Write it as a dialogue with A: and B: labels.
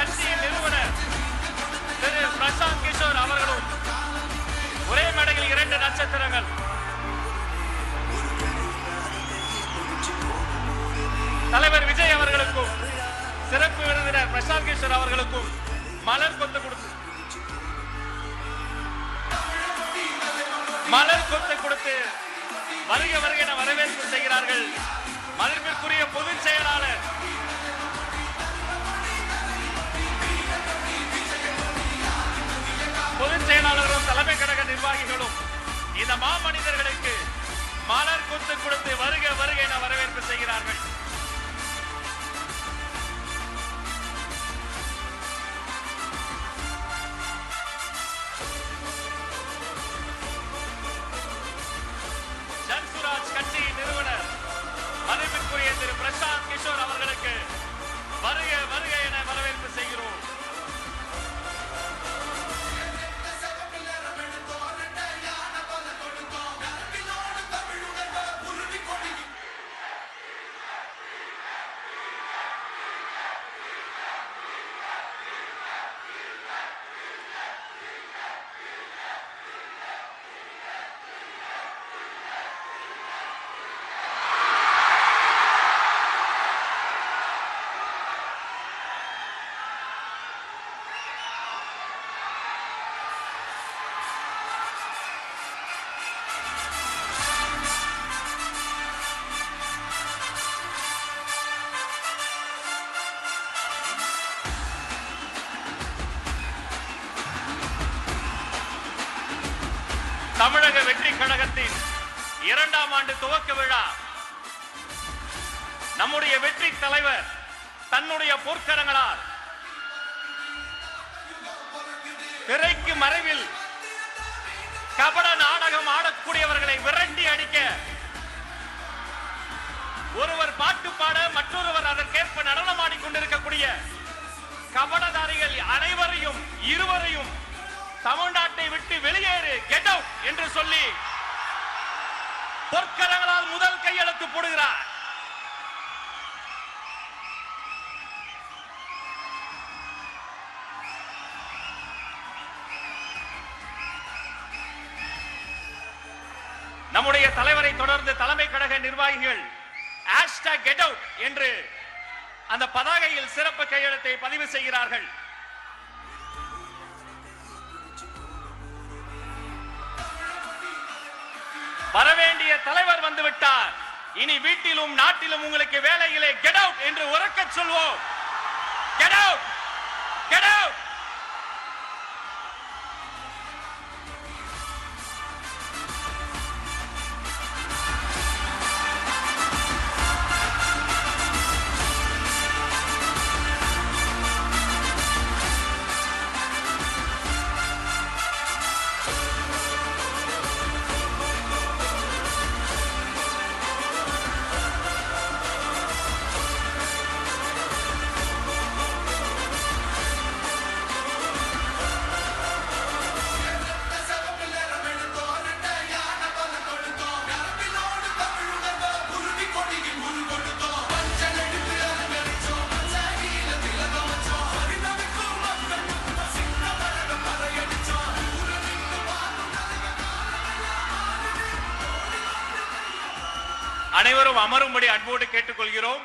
A: கட்சியின் நிறுவனர் திரு பிரசாந்த் கிஷோர் அவர்களும் ஒரே மேடையில் இரண்டு நட்சத்திரங்கள். தலைவர் விஜய் அவர்களுக்கும் சிறப்பு விருந்தினர் பிரசாந்த் கிஷோர் அவர்களுக்கும் மலர் கொத்து கொடுத்து மலர் கொத்து கொடுத்து வருக வருக என வரவேற்பு செய்கிறார்கள். மதிப்பிற்குரிய பொதுச் செயலாளர் கொத்து கொடுத்து வருக வருக என வரவேற்பு செய்கிறார்கள். ஜன்சுராஜ் கட்சியின் நிறுவனர். மதிப்பிற்குரிய திரு பிரசாந்த் கிஷோர் அவர்களுக்கு தமிழக வெற்றி கழகத்தின் இரண்டாம் ஆண்டு துவக்க விழா. நம்முடைய வெற்றி தலைவர் தன்னுடைய பொற்கரங்களால் திரைக்கு மறைவில் கபட நாடகம் ஆடக்கூடியவர்களை விரட்டி அடிக்க ஒருவர் பாட்டு பாட மற்றொருவர் அதற்கேற்ப நடனமாடிக் கொண்டிருக்கக்கூடிய கபடதாரிகள் அனைவரையும் இரு தமிழ்நாட்டை விட்டு வெளியேறு கெட் அவுட் என்று சொல்லி பொற்கரங்களால் முதல் கையெழுத்து போடுகிறார். நம்முடைய தலைவரை தொடர்ந்து தலைமை கழக நிர்வாகிகள் ஹேஷ்டாக் கெட் அவுட் என்று அந்த பதாகையில் சிறப்பு கையெழுத்தை பதிவு செய்கிறார்கள். வரவேண்டிய தலைவர் வந்து விட்டார் இனி வீட்டிலும் நாட்டிலும் உங்களுக்கு வேலையிலே கெட் அவுட் என்று உறக்க சொல்வோம். கெட் அவுட் கெட் அவுட் அனைவரும் அமரும்படி அன்போடு கேட்டுக்கொள்கிறோம்.